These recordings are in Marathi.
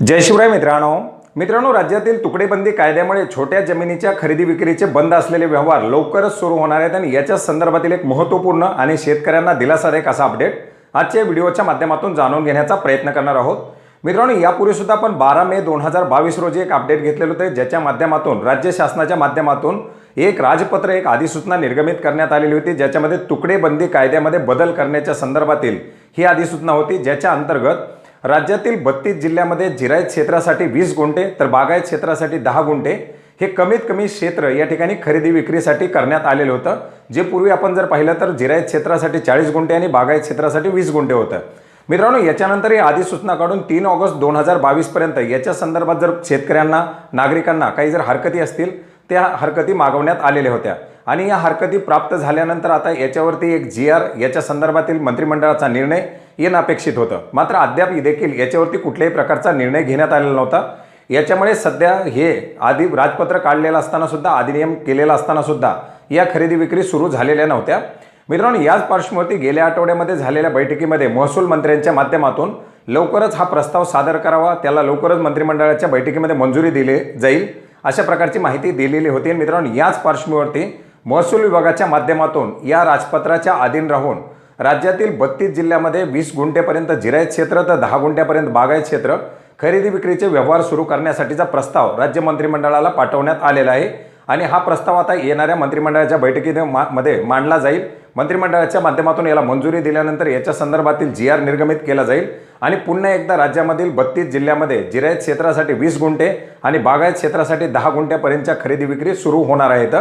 जय शिवराय मित्रांनो. मित्रांनो राज्यातील तुकडेबंदी कायद्यामुळे छोट्या जमिनीच्या खरेदी विक्रीचे बंद असलेले व्यवहार लवकरच सुरू होणार आहेत आणि याच्या संदर्भातील एक महत्त्वपूर्ण आणि शेतकऱ्यांना दिलासादायक असा अपडेट आजच्या व्हिडिओच्या माध्यमातून जाणून घेण्याचा प्रयत्न करणार आहोत. मित्रांनो यापूर्वी सुद्धा आपण बारा मे दोन हजार बावीस रोजी एक अपडेट घेतलेलं होते ज्याच्या माध्यमातून राज्य शासनाच्या माध्यमातून एक राजपत्र एक अधिसूचना निर्गमित करण्यात आलेली होती ज्याच्यामध्ये तुकडेबंदी कायद्यामध्ये बदल करण्याच्या संदर्भातील ही अधिसूचना होती ज्याच्या अंतर्गत राज्यातील बत्तीस जिल्ह्यामध्ये जिरायत क्षेत्रासाठी वीस गुंठे तर बागायत क्षेत्रासाठी दहा गुंठे. हे कमीत कमी क्षेत्र या ठिकाणी खरेदी विक्रीसाठी करण्यात आलेलं होतं. जे पूर्वी आपण जर पाहिलं तर जिरायत क्षेत्रासाठी चाळीस गुंठे आणि बागायत क्षेत्रासाठी वीस गुंठे होतं. मित्रांनो याच्यानंतर ही अधिसूचना काढून तीन ऑगस्ट दोन हजार बावीसपर्यंत याच्या संदर्भात जर शेतकऱ्यांना नागरिकांना काही जर हरकती असतील त्या हरकती मागवण्यात आलेल्या होत्या. आणि या हरकती प्राप्त झाल्यानंतर आता याच्यावरती एक जी आर याच्या संदर्भातील मंत्रिमंडळाचा निर्णय येणं अपेक्षित होतं. मात्र अद्याप देखील याच्यावरती कुठल्याही प्रकारचा निर्णय घेण्यात आलेला नव्हता. याच्यामुळे सध्या हे आधी राजपत्र काढलेलं असताना सुद्धा अधिनियम केलेला असताना सुद्धा या खरेदी विक्री सुरू झालेल्या नव्हत्या. मित्रांनो याच पार्श्वभूमीवरती गेल्या आठवड्यामध्ये झालेल्या बैठकीमध्ये महसूल मंत्र्यांच्या माध्यमातून लवकरच हा प्रस्ताव सादर करावा त्याला लवकरच मंत्रिमंडळाच्या बैठकीमध्ये मंजुरी दिली जाईल अशा प्रकारची माहिती दिलेली होती. मित्रांनो याच पार्श्वभूमीवरती महसूल विभागाच्या माध्यमातून या राजपत्राच्या अधीन राहून राज्यातील बत्तीस जिल्ह्यामध्ये वीस गुंठेपर्यंत जिरायत क्षेत्र तर दहा गुंठ्यापर्यंत बागायत क्षेत्र खरेदी विक्रीचे व्यवहार सुरू करण्यासाठीचा प्रस्ताव राज्य मंत्रिमंडळाला पाठवण्यात आलेला आहे. आणि हा प्रस्ताव आता येणाऱ्या मंत्रिमंडळाच्या बैठकीने मा मध्ये मांडला जाईल. मंत्रिमंडळाच्या माध्यमातून याला मंजुरी दिल्यानंतर याच्या संदर्भातील जी आर निर्गमित केला जाईल. आणि पुन्हा एकदा राज्यामधील बत्तीस जिल्ह्यामध्ये जिरायत क्षेत्रासाठी वीस गुंठे आणि बागायत क्षेत्रासाठी दहा गुंठ्यापर्यंतच्या खरेदी विक्री सुरू होणार आहेत.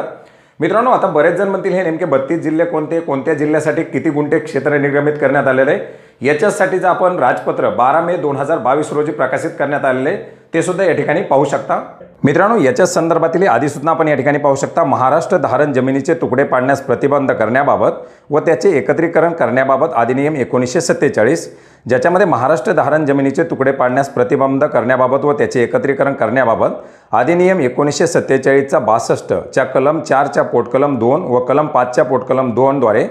मित्रांनो आता बरेच जण म्हणतील हे नेमके बत्तीस जिल्हे कोणते? कोणत्या जिल्ह्यासाठी किती गुंठे क्षेत्र निर्गमित करण्यात आलेलं आहे? याच्यासाठीचं आपण राजपत्र बारा मे दोन हजार बावीस रोजी प्रकाशित करण्यात आलेलं आहे. ते सुद्धा या ठिकाणी पाहू शकता. मित्रांनो याच्या संदर्भातील अधिसूचना आपण या ठिकाणी पाहू शकता. महाराष्ट्र धारण जमिनीचे तुकडे पाडण्यास प्रतिबंध करण्याबाबत व त्याचे एकत्रीकरण करण्याबाबत अधिनियम एकोणीसशे सत्तेचाळीस ज्याच्यामध्ये महाराष्ट्र धारण जमिनीचे तुकडे पाडण्यास प्रतिबंध करण्याबाबत व त्याचे एकत्रीकरण करण्याबाबत अधिनियम एकोणीसशे सत्तेचाळीसचा बासष्टच्या कलम चारच्या पोटकलम दोन व कलम पाचच्या पोटकलम दोनद्वारे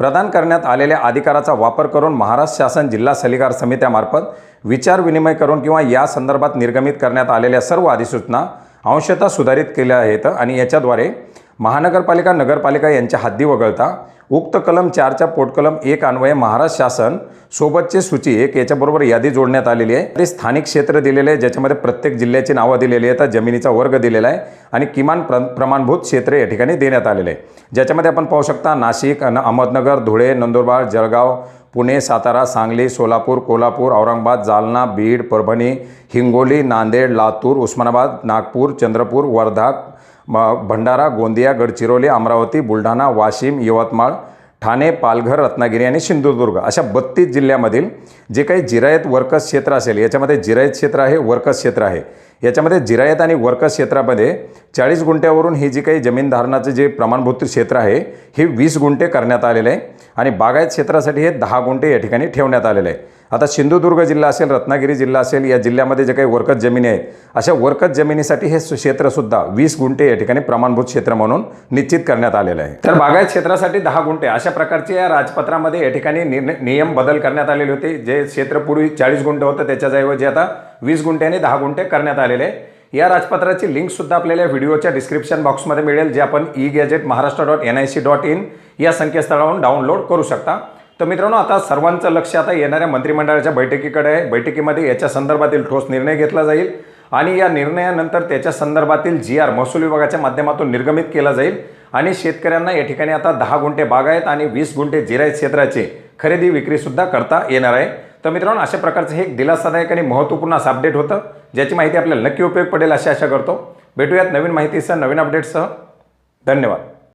प्रदान करण्यात आलेल्या अधिकाराचा वापर करून महाराष्ट्र शासन जिल्हा सल्लीगार समित्यामार्फत विचार विनिमय करून किंवा या संदर्भात निर्गमित करण्यात आलेल्या सर्व अधिसूचना अंशतः सुधारित केल्या आहेत आणि याच्याद्वारे महानगरपालिका नगरपालिका यांच्या हद्दी वगळता उक्त कलम चारच्या पोटकलम एक अन्वये महाराष्ट्र शासन सोबतचे सूची एक याच्याबरोबर यादी जोडण्यात आलेली आहे. ते स्थानिक क्षेत्र दिलेले आहे ज्याच्यामध्ये प्रत्येक जिल्ह्याची नावं दिलेली आहेत जमिनीचा वर्ग दिलेला आहे आणि किमान प्र प्रमाणभूत क्षेत्र या ठिकाणी देण्यात आलेले आहे. ज्याच्यामध्ये आपण पाहू शकता नाशिक अहमदनगर धुळे नंदुरबार जळगाव पुणे सातारा सांगली सोलापूर कोल्हापूर औरंगाबाद जालना बीड परभणी हिंगोली नांदेड लातूर उस्मानाबाद नागपूर चंद्रपूर वर्धा म भंडारा गोंदिया गडचिरोली अमरावती बुलढाणा वाशिम यवतमाळ ठाणे पालघर रत्नागिरी आणि सिंधुदुर्ग अशा बत्तीस जिल्ह्यामधील जे काही जिरायत वर्कस क्षेत्र असेल याच्यामध्ये जिरायत क्षेत्र आहे वर्कस क्षेत्र आहे. याच्यामध्ये जिरायत आणि वर्कस क्षेत्रामध्ये चाळीस गुंठ्यावरून ही जी काही जमीन धारणाचं जे प्रमाणभूत क्षेत्र आहे हे वीस गुंठे करण्यात आलेलं आहे. आणि बागायत क्षेत्रासाठी हे दहा गुंठे या ठिकाणी ठेवण्यात आलेले आहे आता सिंधुदुर्ग जिल्हा असेल रत्नागिरी जिल्हा असेल या जिल्ह्यामध्ये जे काही वरकत जमिनी आहेत अशा वर्कत जमिनीसाठी हे क्षेत्रसुद्धा वीस गुंठे या ठिकाणी प्रमाणभूत क्षेत्र म्हणून निश्चित करण्यात आलेलं आहे. तर बागायत क्षेत्रासाठी दहा गुंठे अशा प्रकारचे या राजपत्रामध्ये या ठिकाणी निर्णय नियम बदल करण्यात आलेले होते. जे क्षेत्र पूर्वी चाळीस गुंठे होतं त्याच्याऐवजी आता वीस गुंठे आणि दहा गुंठे करण्यात आलेले आहे. या राजपत्राची लिंकसुद्धा आपल्याला या व्हिडिओच्या डिस्क्रिप्शन बॉक्समध्ये मिळेल जे आपण e gadget Maharashtra dot N I C dot in या संकेतस्थळावरून डाउनलोड करू शकता. तर मित्रांनो आता सर्वांचं लक्ष आता येणाऱ्या मंत्रिमंडळाच्या बैठकीकडे आहे. बैठकीमध्ये याच्या संदर्भातील ठोस निर्णय घेतला जाईल आणि या निर्णयानंतर त्याच्या संदर्भातील जी आर महसूल विभागाच्या माध्यमातून निर्गमित केला जाईल. आणि शेतकऱ्यांना या ठिकाणी आता दहा गुंठे बाग आहेत आणि वीस गुंठे जिरायत क्षेत्राचे खरेदी विक्रीसुद्धा करता येणार आहे. तर मित्रांनो अशा प्रकारचं हे एक दिलासादायक आणि महत्त्वपूर्ण असं अपडेट होतं. ज्याची माहिती आपल्याला नक्की उपयोग पडेल अशी आशा करतो. भेटूयात नवीन माहितीसह नवीन अपडेटसह धन्यवाद.